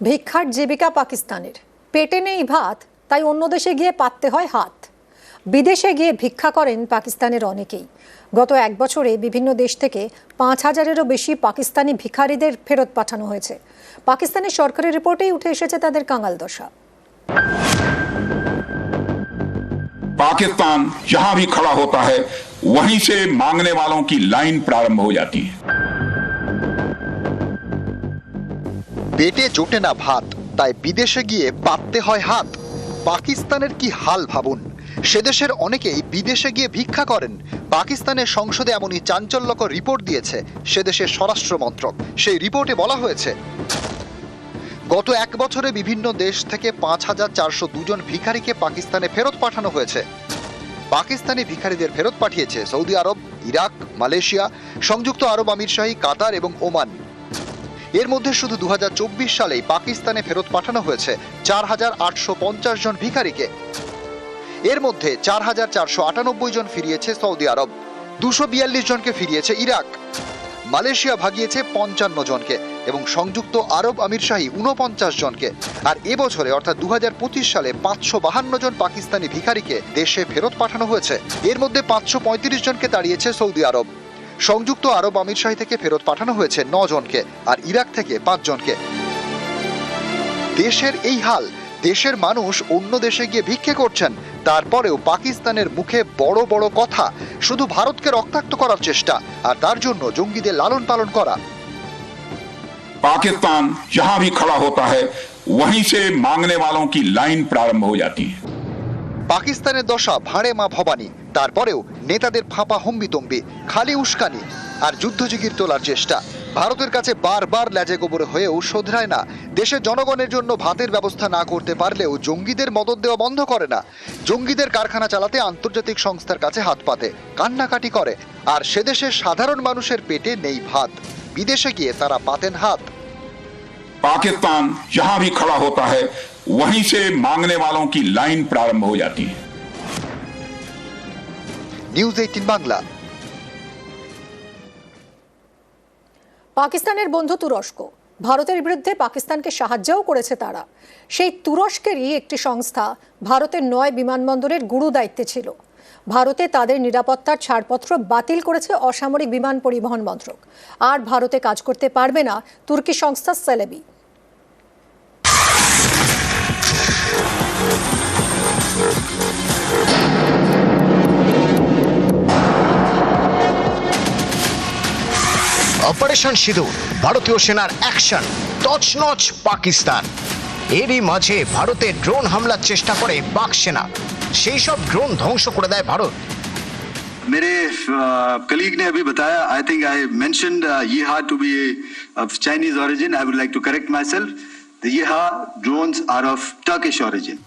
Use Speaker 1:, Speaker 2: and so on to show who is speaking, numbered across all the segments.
Speaker 1: ভিক্ষার জীবিকা পাকিস্তানের পেটে নেই ভাত তাই অন্য দেশে গিয়ে পাততে হয় হাত বিদেশে গিয়ে ভিক্ষা করেন পাকিস্তানের অনেকেই গত এক বছরে বিভিন্ন দেশ থেকে পাঁচ হাজারেরও বেশি পাকিস্তানি ভিখারিদের ফেরত পাঠানো হয়েছে পাকিস্তানের সরকারি রিপোর্টেই উঠে এসেছে তাদের কাঙাল দশা
Speaker 2: पाकिस्तान जहां भी खड़ा होता है वहीं से मांगने वालों की लाइन प्रारंभ हो जाती है
Speaker 3: পেটে জোটে না ভাত, তাই বিদেশে গিয়ে পাততে হয় হাত। পাকিস্তানের কি হাল ভাবুন? সে দেশের অনেকেই বিদেশে গিয়ে ভিক্ষা করেন। পাকিস্তানের সংসদে এমনই চাঞ্চল্যকর রিপোর্ট দিয়েছে সে দেশের স্বরাষ্ট্র মন্ত্রক। সেই রিপোর্টে বলা হয়েছে, গত এক বছরে বিভিন্ন দেশ থেকে পাঁচ হাজার চারশো দুজন ভিখারিকে পাকিস্তানে ফেরত পাঠানো হয়েছে। পাকিস্তানি ভিখারিদের ফেরত পাঠিয়েছে সৌদি আরব, ইরাক, মালয়েশিয়া, সংযুক্ত আরব আমিরশাহী কাতার এবং ওমান। এর মধ্যে শুধু দু হাজার চব্বিশ সালেই পাকিস্তানে ফেরত পাঠানো হয়েছে চার হাজার আটশো পঞ্চাশ জন ভিখারিকে। এর মধ্যে চার হাজার চারশো আটানব্বই জন ফিরিয়েছে সৌদি আরব, দুশো বিয়াল্লিশ জনকে ফিরিয়েছে ইরাক। মালয়েশিয়া ভাগিয়েছে পঞ্চান্ন জনকে এবং সংযুক্ত আরব আমিরশাহী উনপঞ্চাশ জনকে। আর এবছরে অর্থাৎ দু হাজার পঁচিশ সালে পাঁচশো বাহান্ন জন পাকিস্তানি ভিখারিকে দেশে ফেরত পাঠানো হয়েছে। এর মধ্যে পাঁচশো পঁয়ত্রিশ জনকে দাঁড়িয়েছে সৌদি আরব। সংযুক্ত আরব আমিরশাহী থেকে ফেরত পাঠানো হয়েছে ন জনকে আর ইরাক থেকে পাঁচ জনকে দেশের এই হাল দেশের মানুষ অন্য দেশে গিয়ে ভিক্ষে করছেন তারপরেও পাকিস্তানের মুখে বড় বড় কথা শুধু ভারতকে রক্তাক্ত করার চেষ্টা আর তার জন্য জঙ্গিদের লালন পালন করা
Speaker 2: पाकिस्तान जहां भी खड़ा होता है वहीं से मांगने वालों की लाइन प्रारंभ हो जाती है
Speaker 3: পাকিস্তানের দশা ভাঁড়ে মা ভবানী তারপরেও নেতাদের ফাঁপা হম্বিতম্বি খালি উস্কানি আর যুদ্ধজিগির তোলার চেষ্টা ভারতের কাছে বারবার ল্যাজে গোবরে হয়েও শোধরায় না দেশের জনগণের জন্য ভাতের ব্যবস্থা না করতে পারলেও জঙ্গিদের মদত দেওয়া বন্ধ করে না জঙ্গিদের কারখানা চালাতে আন্তর্জাতিক সংস্থার কাছে হাত পাতে কান্নাকাটি করে আর সে দেশের সাধারণ মানুষের পেটে নেই ভাত বিদেশে গিয়ে তারা পাতেন হাত
Speaker 2: पाकिस्तान जहां भी खड़ा होता है वहीं से मांगने वालों की लाइन प्रारंभ हो जाती है
Speaker 3: নিউজ এইটিন বাংলা।
Speaker 1: পাকিস্তানের বন্ধু তুরস্ক। ভারতের বিরুদ্ধে পাকিস্তানকে সাহায্যও করেছে তারা। সেই তুরস্কেরই একটি সংস্থা ভারতের নয় বিমানবন্দরের গুরু দায়িত্বে ছিল। ভারতে তাদের নিরাপত্তার ছাড়পত্র বাতিল করেছে অসামরিক বিমান পরিবহন মন্ত্রক। আর ভারতে কাজ করতে পারবে না তুর্কি সংস্থা সেলেবি।
Speaker 4: অপারেশন সিঁদুর ভারতীয় সেনার অ্যাকশন তছনছ পাকিস্তান এরই মাঝে ভারতে ড্রোন হামলার চেষ্টা করে পাক সেনা সেই সব ড্রোন ধ্বংস করে দেয় ভারত
Speaker 5: मेरे कलीग ने अभी बताया I think I mentioned Yiha to be of Chinese origin I would like to correct myself the Yiha drones are of Turkish origin.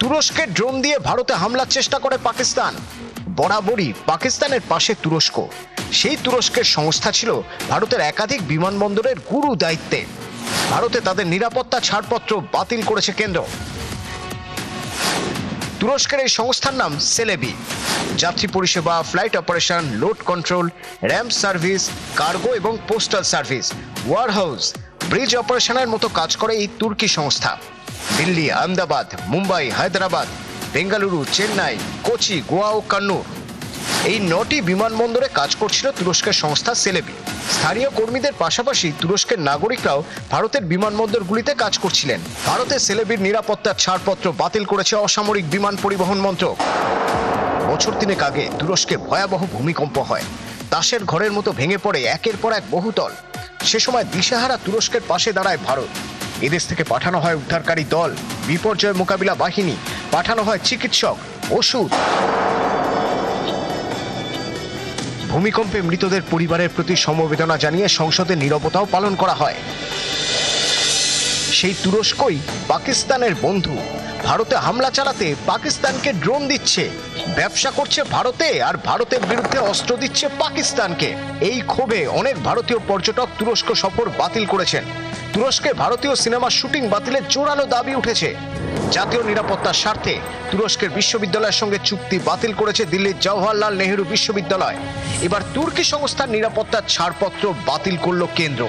Speaker 4: তুরস্কের ড্রোন দিয়ে ভারতে হামলার চেষ্টা করে পাকিস্তান বরাবরই পাকিস্তানের পাশে তুরস্ক। সেই তুরস্কের সংস্থা ছিল ভারতের একাধিক বিমানবন্দরের গুরু দায়িত্বে। ভারতে তাদের নিরাপত্তা ছাড়পত্র বাতিল করেছে কেন্দ্র। তুরস্কের এই সংস্থার নাম সেলেবি। যাত্রী পরিষেবা, flight operation, load control, ramp service, cargo এবং postal service warehouse bridge অপারেশনের মতো কাজ করে এই তুর্কি সংস্থা। দিল্লি, আহমেদাবাদ, মুম্বাই, হায়দ্রাবাদ বেঙ্গালুরু, চেন্নাই, কোচি, গোয়া ও কান্নুর এই নটি বিমানবন্দরে কাজ করছিল তুরস্কের সংস্থা সেলেবি। স্থানীয় কর্মীদের পাশাপাশি তুরস্কের নাগরিকরাও ভারতের বিমানবন্দরগুলিতে কাজ করছিলেন। ভারতে সেলেবির নিরাপত্তার ছাড়পত্র বাতিল করেছে অসামরিক বিমান পরিবহন মন্ত্রক। বছর তিনেক আগে তুরস্কে ভয়াবহ ভূমিকম্প হয়। তাসের ঘরের মতো ভেঙে পড়ে একের পর এক বহুতল। সে সময় দিশেহারা তুরস্কের পাশে দাঁড়ায় ভারত। এদেশ থেকে পাঠানো হয় উদ্ধারকারী দল। বিপর্যয় মোকাবিলা বাহিনী। পাঠানো হয় চিকিৎসক, ওষুধ। ভূমিকম্পে মৃতদের পরিবারের প্রতি সমবেদনা জানিয়ে সংসদে নীরবতাও পালন করা হয়। সেই তুরস্কই পাকিস্তানের বন্ধু। ভারতে হামলা চালাতে পাকিস্তানকে ড্রোন দিচ্ছে। ব্যবসা করছে ভারতে আর ভারতের বিরুদ্ধে অস্ত্র দিচ্ছে পাকিস্তানকে। এই ক্ষোভে অনেক ভারতীয় পর্যটক তুরস্ক সফর বাতিল করেছেন। তুরস্কে ভারতীয় সিনেমার শুটিং বাতিলের জোরালো দাবি উঠেছে। জাতীয় নিরাপত্তার স্বার্থে তুরস্কের বিশ্ববিদ্যালয়ের সঙ্গে চুক্তি বাতিল করেছে দিল্লির জওহরলাল নেহেরু বিশ্ববিদ্যালয়। এবার তুর্কি সংস্থার নিরাপত্তার ছাড়পত্র বাতিল করল কেন্দ্র।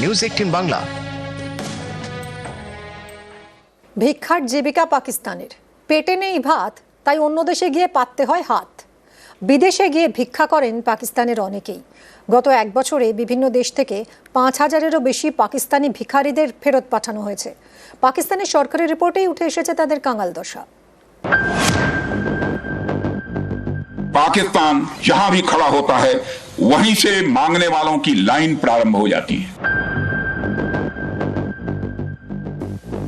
Speaker 4: News eighteen Bangla.
Speaker 1: ভিক্ষার জীবিকা পাকিস্তানের। পেটে নেই ভাত, তাই অন্য দেশে গিয়ে পাততে হয় হাত। বিদেশে গিয়ে ভিক্ষা করেন পাকিস্তানের অনেকেই গত এক বছরে বিভিন্ন দেশ থেকে পাঁচ হাজারেরও বেশি পাকিস্তানি ভিখারিদের ফেরত পাঠানো হয়েছে পাকিস্তানের সরকারি রিপোর্টেই উঠে এসেছে তাদের কাঙাল দশা
Speaker 2: पाकिस्तान जहां भी खड़ा होता है वहीं से मांगने वालों की लाइन प्रारंभ हो जाती है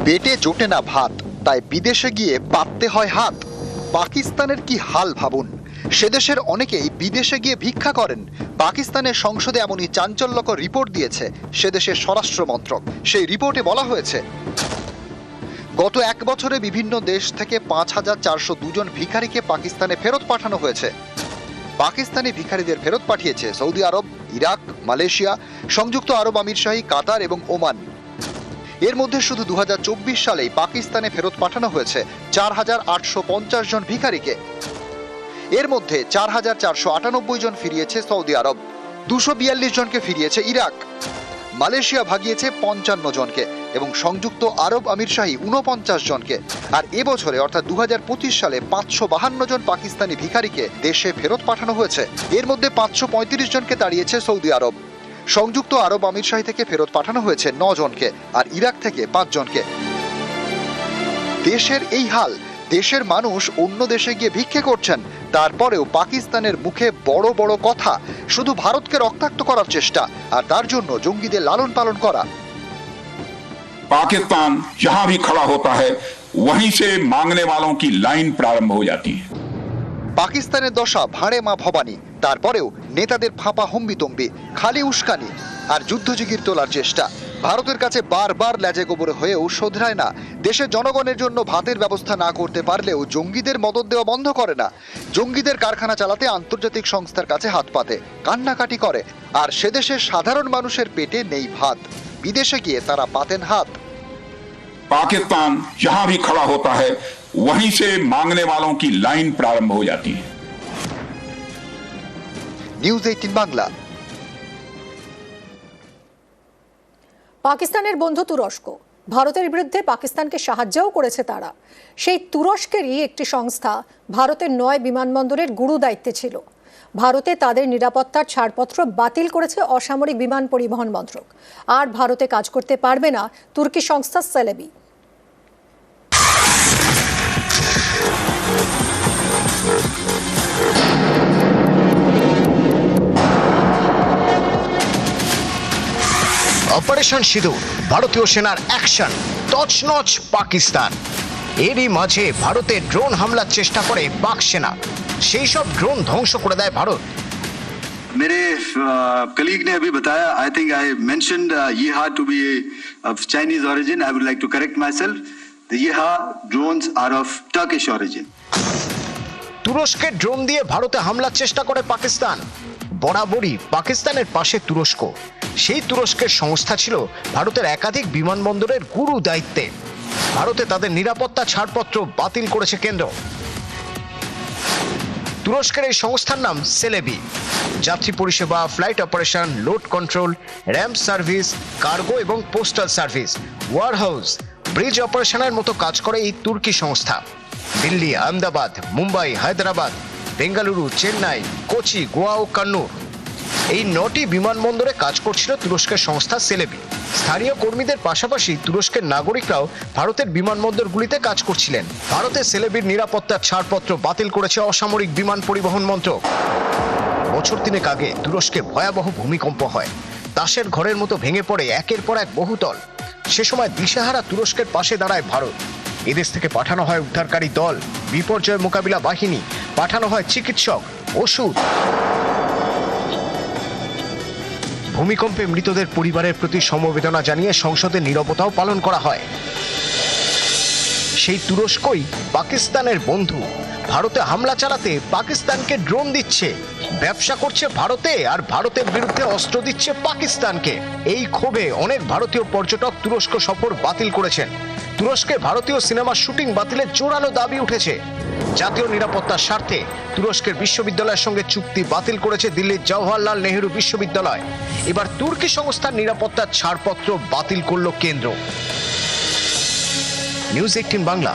Speaker 3: পেটে জোটে না ভাত তাই বিদেশে গিয়ে পাততে হয় হাত পাকিস্তানের কি হাল ভাবুন সে দেশের অনেকেই বিদেশে গিয়ে ভিক্ষা করেন। পাকিস্তানের সংসদে এমনই চাঞ্চল্যকর রিপোর্ট দিয়েছে সে দেশের স্বরাষ্ট্র মন্ত্রক। সেই রিপোর্টে বলা হয়েছে, গত এক বছরে বিভিন্ন দেশ থেকে পাঁচ হাজার চারশো দুজন ভিখারিকে পাকিস্তানে ফেরত পাঠানো হয়েছে। পাকিস্তানি ভিখারিদের ফেরত পাঠিয়েছে সৌদি আরব, ইরাক, মালয়েশিয়া, সংযুক্ত আরব আমিরশাহী, কাতার এবং ওমান। এর মধ্যে শুধু দু হাজার চব্বিশ সালেই পাকিস্তানে ফেরত পাঠানো হয়েছে চার হাজার আটশো পঞ্চাশ জন ভিখারিকে। এর মধ্যে চার হাজার চারশো আটানব্বই জন ফিরিয়েছে সৌদি আরব, দুশো বিয়াল্লিশ জনকে ফিরিয়েছে ইরাক। মালয়েশিয়া ভাগিয়েছে পঞ্চান্ন জনকে এবং সংযুক্ত আরব আমিরশাহী উনপঞ্চাশ জনকে। আর এবছরে অর্থাৎ দু হাজার পঁচিশ সালে, পাঁচশো বাহান্ন জন পাকিস্তানি ভিখারিকে দেশে ফেরত পাঠানো হয়েছে। এর মধ্যে পাঁচশো পঁয়ত্রিশ জনকে তাড়িয়েছে সৌদি আরব। সংযুক্ত আরব আমিরশাহী থেকে ফেরত পাঠানো হয়েছে ন জনকে আর ইরাক থেকে পাঁচ জনকে। দেশের এই হাল, দেশের মানুষ অন্য দেশে গিয়ে ভিক্ষে করছেন। তারপরেও পাকিস্তানের মুখে বড় বড় কথা শুধু ভারতকে রক্তাক্ত করার চেষ্টা আর তার জন্য জঙ্গিদের লালন পালন করা
Speaker 2: पाकिस्तान जहां भी खड़ा होता है वहीं से मांगने वालों की लाइन प्रारंभ हो जाती है
Speaker 3: পাকিস্তানের দশা ভাঁড়ে মা ভবানী তারপরেও নেতাদের ফাঁপা হম্বিতম্বি খালি উস্কানি আর যুদ্ধজিগির তোলার চেষ্টা ভারতের কাছে বারবার ল্যাজে গোবরে হয়েও শোধরায় না দেশের জনগণের জন্য ভাতের ব্যবস্থা না করতে পারলেও জঙ্গিদের মদত দেওয়া বন্ধ করে না জঙ্গিদের কারখানা চালাতে আন্তর্জাতিক সংস্থার কাছে হাত পাতে কান্নাকাটি করে আর সে দেশের সাধারণ মানুষের পেটে নেই ভাত বিদেশে গিয়ে তারা পাতেন হাত
Speaker 2: पाकिस्तान जहां भी खड़ा होता है वहीं से मांगने वालों की लाइन प्रारंभ हो जाती है
Speaker 3: নিউজ এইটিন বাংলা
Speaker 1: পাকিস্তানের বন্ধু তুরস্ক। ভারতের বিরুদ্ধে পাকিস্তানকে সাহায্যও করেছে তারা। সেই তুরস্কেরই একটি সংস্থা ভারতের নয় বিমানবন্দরের গুরু দায়িত্বে ছিল। ভারতে তাদের নিরাপত্তার ছাড়পত্র বাতিল করেছে অসামরিক বিমান পরিবহন মন্ত্রক। আর ভারতে কাজ করতে পারবে না তুর্কি সংস্থা সেলেবি।
Speaker 4: অপারেশন সিঁদুর ভারতীয় সেনার অ্যাকশন তছনছ পাকিস্তান এরই মাঝে ভারতে ড্রোন হামলার চেষ্টা করে পাক সেনা সেই সব ড্রোন ধ্বংস করে দেয় ভারত
Speaker 5: मेरे कलीग ने अभी बताया I think I mentioned Yiha to be of Chinese origin I would like to correct myself the Yiha drones are of Turkish origin
Speaker 4: তুরস্কের ড্রোন দিয়ে ভারতে হামলার চেষ্টা করে পাকিস্তান বরাবরই পাকিস্তানের পাশে তুরস্ক। সেই তুরস্কের সংস্থা ছিল ভারতের একাধিক বিমানবন্দরের গুরু দায়িত্বে। ভারতে তাদের নিরাপত্তা ছাড়পত্র বাতিল করেছে কেন্দ্র। তুরস্কের এই সংস্থার নাম সেলেবি। যাত্রী পরিষেবা, flight operation, load control, ramp service, cargo এবং postal service warehouse bridge অপারেশনের মতো কাজ করে এই তুর্কি সংস্থা। দিল্লি, আহমেদাবাদ, মুম্বাই, হায়দ্রাবাদ বেঙ্গালুরু, চেন্নাই, কোচি, গোয়া ও কান্নুর এই নটি বিমানবন্দরে কাজ করছিল তুরস্কের সংস্থা সেলেবি। স্থানীয় কর্মীদের পাশাপাশি তুরস্কের নাগরিকরাও ভারতের বিমানবন্দরগুলিতে কাজ করছিলেন। ভারতে সেলেবির নিরাপত্তার ছাড়পত্র বাতিল করেছে অসামরিক বিমান পরিবহন মন্ত্রক। বছর তিনেক আগে তুরস্কে ভয়াবহ ভূমিকম্প হয়। তাসের ঘরের মতো ভেঙে পড়ে একের পর এক বহুতল। সে সময় দিশেহারা তুরস্কের পাশে দাঁড়ায় ভারত। এদেশ থেকে পাঠানো হয় উদ্ধারকারী দল। বিপর্যয় মোকাবিলা বাহিনী পাঠানো হয় চিকিৎসক, ওষুধ। ভূমিকম্পে মৃতদের পরিবারের প্রতি সমবেদনা জানিয়ে সংসদে নীরবতাও পালন করা হয়। সেই তুরস্কই পাকিস্তানের বন্ধু। ভারতে হামলা চালাতে পাকিস্তানকে ড্রোন দিচ্ছে। ব্যবসা করছে ভারতে আর ভারতের বিরুদ্ধে অস্ত্র দিচ্ছে পাকিস্তানকে। এই ক্ষোভে অনেক ভারতীয় পর্যটক তুরস্ক সফর বাতিল করেছেন। তুরস্কে ভারতীয় সিনেমার শুটিং বাতিলের জোরালো দাবি উঠেছে। জাতীয় নিরাপত্তার স্বার্থে তুরস্কের বিশ্ববিদ্যালয়ের সঙ্গে চুক্তি বাতিল করেছে দিল্লির জওহরলাল নেহরু বিশ্ববিদ্যালয়। এবার তুর্কি সংস্থার নিরাপত্তার ছাড়পত্র বাতিল করল কেন্দ্র। News eighteen Bangla.